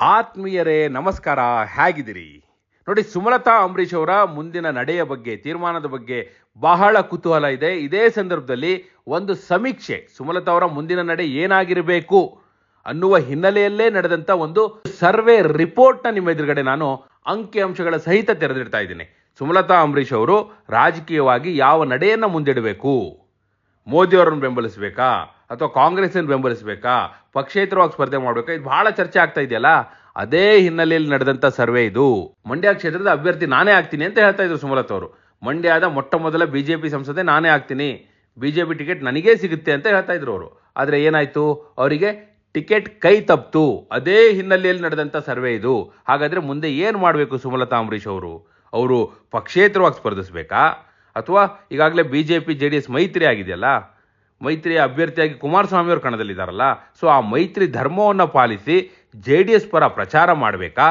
ಆತ್ಮೀಯರೇ, ನಮಸ್ಕಾರ. ಹೇಗಿದ್ದೀರಿ? ನೋಡಿ, ಸುಮಲತಾ ಅಂಬರೀಷ್ ಅವರ ಮುಂದಿನ ನಡೆಯ ಬಗ್ಗೆ, ತೀರ್ಮಾನದ ಬಗ್ಗೆ ಬಹಳ ಕುತೂಹಲ ಇದೆ. ಇದೇ ಸಂದರ್ಭದಲ್ಲಿ ಒಂದು ಸಮೀಕ್ಷೆ, ಸುಮಲತಾ ಅವರ ಮುಂದಿನ ನಡೆ ಏನಾಗಿರಬೇಕು ಅನ್ನುವ ಹಿನ್ನೆಲೆಯಲ್ಲೇ ನಡೆದಂತ ಒಂದು ಸರ್ವೆ ರಿಪೋರ್ಟ್ನ ನಿಮ್ಮ ಎದುರುಗಡೆ ನಾನು ಅಂಕಿ ಅಂಶಗಳ ಸಹಿತ ತೆರೆದಿಡ್ತಾ ಇದ್ದೀನಿ. ಸುಮಲತಾ ಅಂಬರೀಷ್ ಅವರು ರಾಜಕೀಯವಾಗಿ ಯಾವ ನಡೆಯನ್ನು ಮುಂದಿಡಬೇಕು? ಮೋದಿಯವರನ್ನು ಬೆಂಬಲಿಸಬೇಕಾ? ಅಥವಾ ಕಾಂಗ್ರೆಸ್ಸನ್ನು ಬೆಂಬಲಿಸಬೇಕಾ? ಪಕ್ಷೇತರವಾಗಿ ಸ್ಪರ್ಧೆ ಮಾಡಬೇಕಾ? ಇದು ಬಹಳ ಚರ್ಚೆ ಆಗ್ತಾ ಇದೆಯಲ್ಲ? ಅದೇ ಹಿನ್ನೆಲೆಯಲ್ಲಿ ನಡೆದಂತ ಸರ್ವೆ ಇದು. ಮಂಡ್ಯ ಕ್ಷೇತ್ರದ ಅಭ್ಯರ್ಥಿ ನಾನೇ ಆಗ್ತೀನಿ ಅಂತ ಹೇಳ್ತಾ ಇದ್ರು ಸುಮಲತಾ ಅವರು. ಮಂಡ್ಯದ ಮೊಟ್ಟ ಮೊದಲ ಬಿಜೆಪಿ ಸಂಸದೆ ನಾನೇ ಆಗ್ತೀನಿ. ಬಿಜೆಪಿ ಟಿಕೆಟ್ ನನಗೇ ಸಿಗುತ್ತೆ ಅಂತ ಹೇಳ್ತಾ ಇದ್ರು ಅವರು. ಆದ್ರೆ ಏನಾಯ್ತು? ಅವರಿಗೆ ಟಿಕೆಟ್ ಕೈ ತಪ್ಪಿತು ಅದೇ ಹಿನ್ನೆಲೆಯಲ್ಲಿ ನಡೆದಂತ ಸರ್ವೆ ಇದು. ಹಾಗಾದ್ರೆ ಮುಂದೆ ಏನು ಮಾಡಬೇಕು ಸುಮಲತಾ ಅಂಬರೀಶ್ ಅವರು? ಅವರು ಪಕ್ಷೇತರವಾಗಿ ಸ್ಪರ್ಧಿಸಬೇಕಾ? ಅಥವಾ ಈಗಾಗಲೇ B J P J D S ಮೈತ್ರಿ ಆಗಿದೆಯಲ್ಲ? ಮೈತ್ರಿಯ ಅಭ್ಯರ್ಥಿಯಾಗಿ ಕುಮಾರಸ್ವಾಮಿ ಅವರು ಕಣದಲ್ಲಿದ್ದಾರಲ್ಲ ಸೊ ಆ ಮೈತ್ರಿ ಧರ್ಮವನ್ನು ಪಾಲಿಸಿ ಜೆ ಡಿ ಎಸ್ ಪರ ಪ್ರಚಾರ ಮಾಡಬೇಕಾ?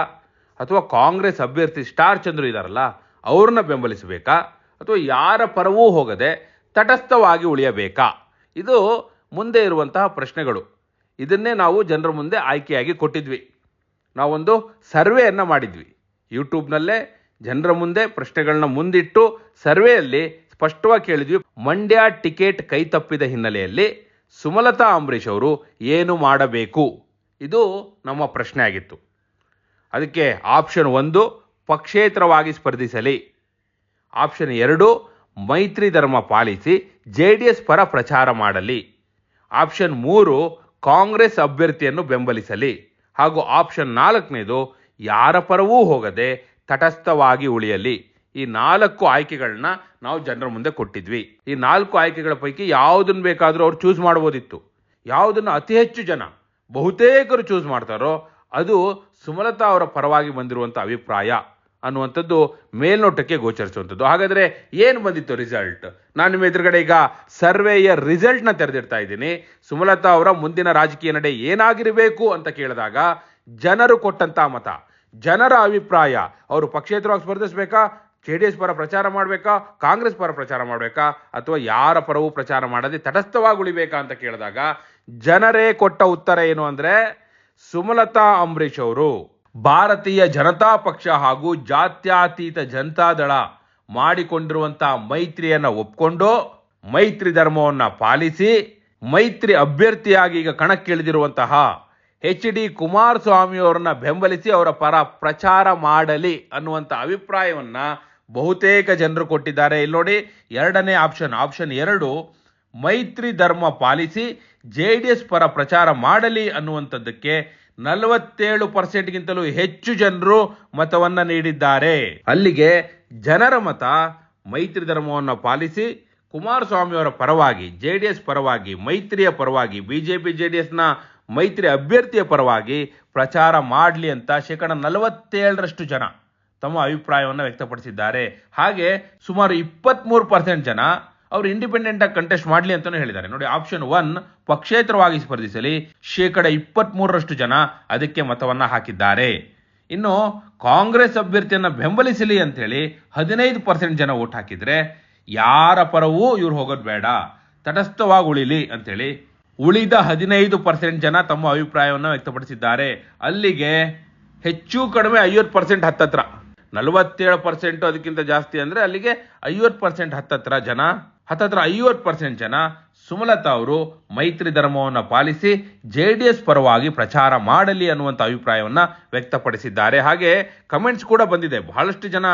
ಅಥವಾ ಕಾಂಗ್ರೆಸ್ ಅಭ್ಯರ್ಥಿ ಸ್ಟಾರ್ ಚಂದ್ರು ಇದ್ದಾರಲ್ಲ ಅವ್ರನ್ನ ಬೆಂಬಲಿಸಬೇಕಾ? ಅಥವಾ ಯಾರ ಪರವೂ ಹೋಗದೆ ತಟಸ್ಥವಾಗಿ ಉಳಿಯಬೇಕಾ? ಇದು ಮುಂದೆ ಇರುವಂತಹ ಪ್ರಶ್ನೆಗಳು. ಇದನ್ನೇ ನಾವು ಜನರ ಮುಂದೆ ಆಯ್ಕೆಯಾಗಿ ಕೊಟ್ಟಿದ್ವಿ. ನಾವೊಂದು ಸರ್ವೆಯನ್ನು ಮಾಡಿದ್ವಿ. ಯೂಟ್ಯೂಬ್ನಲ್ಲೇ ಜನರ ಮುಂದೆ ಪ್ರಶ್ನೆಗಳನ್ನ ಮುಂದಿಟ್ಟು ಸರ್ವೆಯಲ್ಲಿ ಸ್ಪಷ್ಟವಾಗಿ ಕೇಳಿದ್ವಿ, ಮಂಡ್ಯ ಟಿಕೆಟ್ ಕೈ ತಪ್ಪಿದ ಹಿನ್ನೆಲೆಯಲ್ಲಿ ಸುಮಲತಾ ಅಂಬರೀಷ್ ಅವರು ಏನು ಮಾಡಬೇಕು? ಇದು ನಮ್ಮ ಪ್ರಶ್ನೆ ಆಗಿತ್ತು. ಅದಕ್ಕೆ ಆಪ್ಷನ್ ಒಂದು, ಪಕ್ಷೇತರವಾಗಿ ಸ್ಪರ್ಧಿಸಲಿ. ಆಪ್ಷನ್ ಎರಡು, ಮೈತ್ರಿ ಧರ್ಮ ಪಾಲಿಸಿ ಜೆ ಡಿ ಎಸ್ ಪರ ಪ್ರಚಾರ ಮಾಡಲಿ. ಆಪ್ಷನ್ ಮೂರು, ಕಾಂಗ್ರೆಸ್ ಅಭ್ಯರ್ಥಿಯನ್ನು ಬೆಂಬಲಿಸಲಿ. ಹಾಗೂ ಆಪ್ಷನ್ ನಾಲ್ಕನೇದು, ಯಾರ ಪರವೂ ಹೋಗದೆ ತಟಸ್ಥವಾಗಿ ಉಳಿಯಲಿ. ಈ ನಾಲ್ಕು ಆಯ್ಕೆಗಳನ್ನ ನಾವು ಜನರ ಮುಂದೆ ಕೊಟ್ಟಿದ್ವಿ. ಈ ನಾಲ್ಕು ಆಯ್ಕೆಗಳ ಪೈಕಿ ಯಾವುದನ್ನು ಬೇಕಾದರೂ ಅವ್ರು ಚೂಸ್ ಮಾಡ್ಬೋದಿತ್ತು. ಯಾವುದನ್ನು ಅತಿ ಹೆಚ್ಚು ಜನ ಬಹುತೇಕರು ಚೂಸ್ ಮಾಡ್ತಾರೋ ಅದು ಸುಮಲತಾ ಅವರ ಪರವಾಗಿ ಬಂದಿರುವಂಥ ಅಭಿಪ್ರಾಯ ಅನ್ನುವಂಥದ್ದು ಮೇಲ್ನೋಟಕ್ಕೆ ಗೋಚರಿಸುವಂಥದ್ದು. ಹಾಗಾದ್ರೆ ಏನು ಬಂದಿತ್ತು ರಿಸಲ್ಟ್ ನಾನು ನಿಮ್ಮ ಎದುರುಗಡೆ ಈಗ ಸರ್ವೆಯ ರಿಸಲ್ಟ್ನ ತೆರೆದಿಡ್ತಾ ಇದ್ದೀನಿ. ಸುಮಲತಾ ಅವರ ಮುಂದಿನ ರಾಜಕೀಯ ನಡೆ ಏನಾಗಿರಬೇಕು ಅಂತ ಕೇಳಿದಾಗ ಜನರು ಕೊಟ್ಟಂತ ಮತ, ಜನರ ಅಭಿಪ್ರಾಯ, ಅವರು ಪಕ್ಷೇತರವಾಗಿ ಸ್ಪರ್ಧಿಸಬೇಕಾ? ಜೆ ಡಿ ಎಸ್ ಪರ ಪ್ರಚಾರ ಮಾಡಬೇಕಾ? ಕಾಂಗ್ರೆಸ್ ಪರ ಪ್ರಚಾರ ಮಾಡಬೇಕಾ? ಅಥವಾ ಯಾರ ಪರವೂ ಪ್ರಚಾರ ಮಾಡದೆ ತಟಸ್ಥವಾಗಿ ಉಳಿಬೇಕಾ ಅಂತ ಕೇಳಿದಾಗ ಜನರೇ ಕೊಟ್ಟ ಉತ್ತರ ಏನು ಅಂದರೆ ಸುಮಲತಾ ಅಂಬರೀಷ್ ಅವರು ಭಾರತೀಯ ಜನತಾ ಪಕ್ಷ ಹಾಗೂ ಜಾತ್ಯತೀತ ಜನತಾದಳ ಮಾಡಿಕೊಂಡಿರುವಂತಹ ಮೈತ್ರಿಯನ್ನು ಒಪ್ಕೊಂಡು ಮೈತ್ರಿ ಧರ್ಮವನ್ನು ಪಾಲಿಸಿ ಮೈತ್ರಿ ಅಭ್ಯರ್ಥಿಯಾಗಿ ಈಗ ಕಣಕ್ಕಿಳಿದಿರುವಂತಹ ಎಚ್ ಡಿ ಕುಮಾರಸ್ವಾಮಿ ಅವರನ್ನ ಬೆಂಬಲಿಸಿ ಅವರ ಪರ ಪ್ರಚಾರ ಮಾಡಲಿ ಅನ್ನುವಂಥ ಅಭಿಪ್ರಾಯವನ್ನ ಬಹುತೇಕ ಜನರು ಕೊಟ್ಟಿದ್ದಾರೆ. ಇಲ್ಲಿ ನೋಡಿ, ಎರಡನೇ ಆಪ್ಷನ್ ಆಪ್ಷನ್ ಎರಡು, ಮೈತ್ರಿ ಧರ್ಮ ಪಾಲಿಸಿ ಜೆ ಡಿ ಎಸ್ ಪರ ಪ್ರಚಾರ ಮಾಡಲಿ ಅನ್ನುವಂಥದ್ದಕ್ಕೆ ನಲವತ್ತೇಳು ಪರ್ಸೆಂಟ್ಗಿಂತಲೂ ಹೆಚ್ಚು ಜನರು ಮತವನ್ನ ನೀಡಿದ್ದಾರೆ. ಅಲ್ಲಿಗೆ ಜನರ ಮತ ಮೈತ್ರಿ ಧರ್ಮವನ್ನು ಪಾಲಿಸಿ ಕುಮಾರಸ್ವಾಮಿಯವರ ಪರವಾಗಿ, ಜೆ ಡಿ ಎಸ್ ಪರವಾಗಿ, ಮೈತ್ರಿಯ ಪರವಾಗಿ ಬಿಜೆಪಿ ಜೆ ಡಿ ಎಸ್ನ ಮೈತ್ರಿ ಅಭ್ಯರ್ಥಿಯ ಪರವಾಗಿ ಪ್ರಚಾರ ಮಾಡಲಿ ಅಂತ ಶೇಕಡ ನಲವತ್ತೇಳರಷ್ಟು ಜನ ತಮ್ಮ ಅಭಿಪ್ರಾಯವನ್ನು ವ್ಯಕ್ತಪಡಿಸಿದ್ದಾರೆ. ಹಾಗೆ ಸುಮಾರು ಇಪ್ಪತ್ತ್ಮೂರು ಪರ್ಸೆಂಟ್ ಜನ ಅವರು ಇಂಡಿಪೆಂಡೆಂಟ್ ಆಗಿ ಕಂಟೆಸ್ಟ್ ಮಾಡಲಿ ಅಂತಾನೂ ಹೇಳಿದ್ದಾರೆ. ನೋಡಿ ಆಪ್ಷನ್ ಒನ್ ಪಕ್ಷೇತರವಾಗಿ ಸ್ಪರ್ಧಿಸಲಿ. ಶೇಕಡ ಇಪ್ಪತ್ತ್ಮೂರರಷ್ಟು ಜನ ಅದಕ್ಕೆ ಮತವನ್ನು ಹಾಕಿದ್ದಾರೆ. ಇನ್ನು ಕಾಂಗ್ರೆಸ್ ಅಭ್ಯರ್ಥಿಯನ್ನ ಬೆಂಬಲಿಸಲಿ ಅಂತೇಳಿ ಹದಿನೈದು ಪರ್ಸೆಂಟ್ ಜನ ಓಟ್ ಹಾಕಿದ್ರೆ ಯಾರ ಪರವೂ ಇವ್ರು ಹೋಗೋದು ಬೇಡ. ತಟಸ್ಥವಾಗಿ ಉಳಿಲಿ ಅಂತೇಳಿ ಉಳಿದ ಹದಿನೈದು ಪರ್ಸೆಂಟ್ ಜನ ತಮ್ಮ ಅಭಿಪ್ರಾಯವನ್ನು ವ್ಯಕ್ತಪಡಿಸಿದ್ದಾರೆ. ಅಲ್ಲಿಗೆ ಹೆಚ್ಚು ಕಡಿಮೆ ಐವತ್ತು ಪರ್ಸೆಂಟ್ ಹತ್ತತ್ರ. ನಲವತ್ತೇಳು ಪರ್ಸೆಂಟ್ ಅದಕ್ಕಿಂತ ಜಾಸ್ತಿ ಅಂದ್ರೆ ಅಲ್ಲಿಗೆ ಐವತ್ತು ಪರ್ಸೆಂಟ್ ಹತ್ತತ್ರ ಜನ. ಹತ್ತತ್ರ ಐವತ್ತು ಪರ್ಸೆಂಟ್ ಜನ ಸುಮಲತಾ ಅವರು ಮೈತ್ರಿ ಧರ್ಮವನ್ನು ಪಾಲಿಸಿ ಜೆ ಡಿ ಎಸ್ ಪರವಾಗಿ ಪ್ರಚಾರ ಮಾಡಲಿ ಅನ್ನುವಂಥ ಅಭಿಪ್ರಾಯವನ್ನು ವ್ಯಕ್ತಪಡಿಸಿದ್ದಾರೆ. ಹಾಗೆ ಕಮೆಂಟ್ಸ್ ಕೂಡ ಬಂದಿದೆ. ಬಹಳಷ್ಟು ಜನ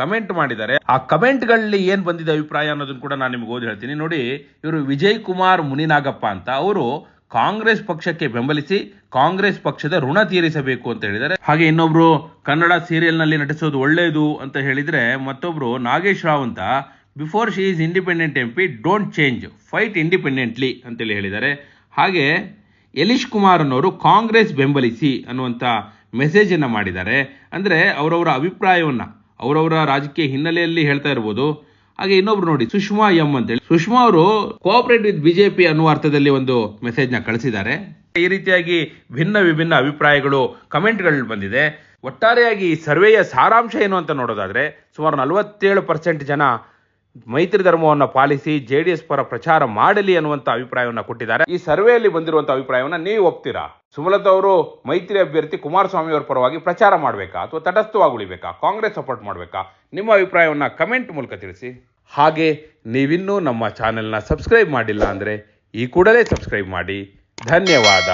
ಕಮೆಂಟ್ ಮಾಡಿದ್ದಾರೆ. ಆ ಕಮೆಂಟ್ಗಳಲ್ಲಿ ಏನು ಬಂದಿದೆ ಅಭಿಪ್ರಾಯ ಅನ್ನೋದನ್ನು ಕೂಡ ನಾನು ನಿಮ್ಗೆ ಓದಿ ಹೇಳ್ತೀನಿ. ನೋಡಿ, ಇವರು ವಿಜಯ್ ಕುಮಾರ್ ಮುನಿನಾಗಪ್ಪ ಅಂತ. ಅವರು ಕಾಂಗ್ರೆಸ್ ಪಕ್ಷಕ್ಕೆ ಬೆಂಬಲಿಸಿ ಕಾಂಗ್ರೆಸ್ ಪಕ್ಷದ ಋಣ ತೀರಿಸಬೇಕು ಅಂತ ಹೇಳಿದ್ದಾರೆ. ಹಾಗೆ ಇನ್ನೊಬ್ರು ಕನ್ನಡ ಸೀರಿಯಲ್ನಲ್ಲಿ ನಟಿಸೋದು ಒಳ್ಳೆಯದು ಅಂತ ಹೇಳಿದ್ರೆ ಮತ್ತೊಬ್ರು ನಾಗೇಶ್ ರಾವ್ ಅಂತ. Before she is independent M P don't change fight independently ಅಂತೇಳಿ ಹೇಳಿದ್ದಾರೆ. ಹಾಗೆ ಯಲೀಶ್ ಕುಮಾರ್ ಅನ್ನೋರು ಕಾಂಗ್ರೆಸ್ ಬೆಂಬಲಿಸಿ ಅನ್ನುವಂಥ ಮೆಸೇಜನ್ನು ಮಾಡಿದ್ದಾರೆ. ಅಂದರೆ ಅವರವರ ಅಭಿಪ್ರಾಯವನ್ನು, ಅವರವರ ರಾಜಕೀಯ ಹಿನ್ನೆಲೆಯಲ್ಲಿ ಹೇಳ್ತಾ ಇರ್ಬೋದು. ಹಾಗೆ ಇನ್ನೊಬ್ರು ನೋಡಿ ಸುಷ್ಮಾ ಎಂ ಅಂತೇಳಿ. ಸುಷ್ಮಾ ಅವರು ಕೋಆಪರೇಟ್ ವಿತ್ ಬಿಜೆಪಿ ಅನ್ನುವ ಅರ್ಥದಲ್ಲಿ ಒಂದು ಮೆಸೇಜ್ನ ಕಳಿಸಿದ್ದಾರೆ. ಈ ರೀತಿಯಾಗಿ ಭಿನ್ನ ವಿಭಿನ್ನ ಅಭಿಪ್ರಾಯಗಳು ಕಮೆಂಟ್ಗಳು ಬಂದಿದೆ. ಒಟ್ಟಾರೆಯಾಗಿ ಈ ಸರ್ವೆಯ ಸಾರಾಂಶ ಏನು ಅಂತ ನೋಡೋದಾದ್ರೆ ಸುಮಾರು ನಲವತ್ತೇಳು ಪರ್ಸೆಂಟ್ ಜನ ಮೈತ್ರಿ ಧರ್ಮವನ್ನು ಪಾಲಿಸಿ ಜೆ ಡಿ ಎಸ್ ಪರ ಪ್ರಚಾರ ಮಾಡಲಿ ಅನ್ನುವಂಥ ಅಭಿಪ್ರಾಯವನ್ನು ಕೊಟ್ಟಿದ್ದಾರೆ. ಈ ಸರ್ವೆಯಲ್ಲಿ ಬಂದಿರುವಂಥ ಅಭಿಪ್ರಾಯವನ್ನು ನೀವು ಒಪ್ತೀರಾ? ಸುಮಲತಾ ಅವರು ಮೈತ್ರಿ ಅಭ್ಯರ್ಥಿ ಕುಮಾರಸ್ವಾಮಿ ಅವರ ಪರವಾಗಿ ಪ್ರಚಾರ ಮಾಡಬೇಕಾ ಅಥವಾ ತಟಸ್ಥವಾಗಿ ಉಳಿಬೇಕಾ? ಕಾಂಗ್ರೆಸ್ ಸಪೋರ್ಟ್ ಮಾಡಬೇಕಾ? ನಿಮ್ಮ ಅಭಿಪ್ರಾಯವನ್ನು ಕಮೆಂಟ್ ಮೂಲಕ ತಿಳಿಸಿ. ಹಾಗೆ ನೀವಿನ್ನೂ ನಮ್ಮ ಚಾನೆಲ್ನ ಸಬ್ಸ್ಕ್ರೈಬ್ ಮಾಡಿಲ್ಲ ಅಂದರೆ ಈ ಕೂಡಲೇ ಸಬ್ಸ್ಕ್ರೈಬ್ ಮಾಡಿ. ಧನ್ಯವಾದ.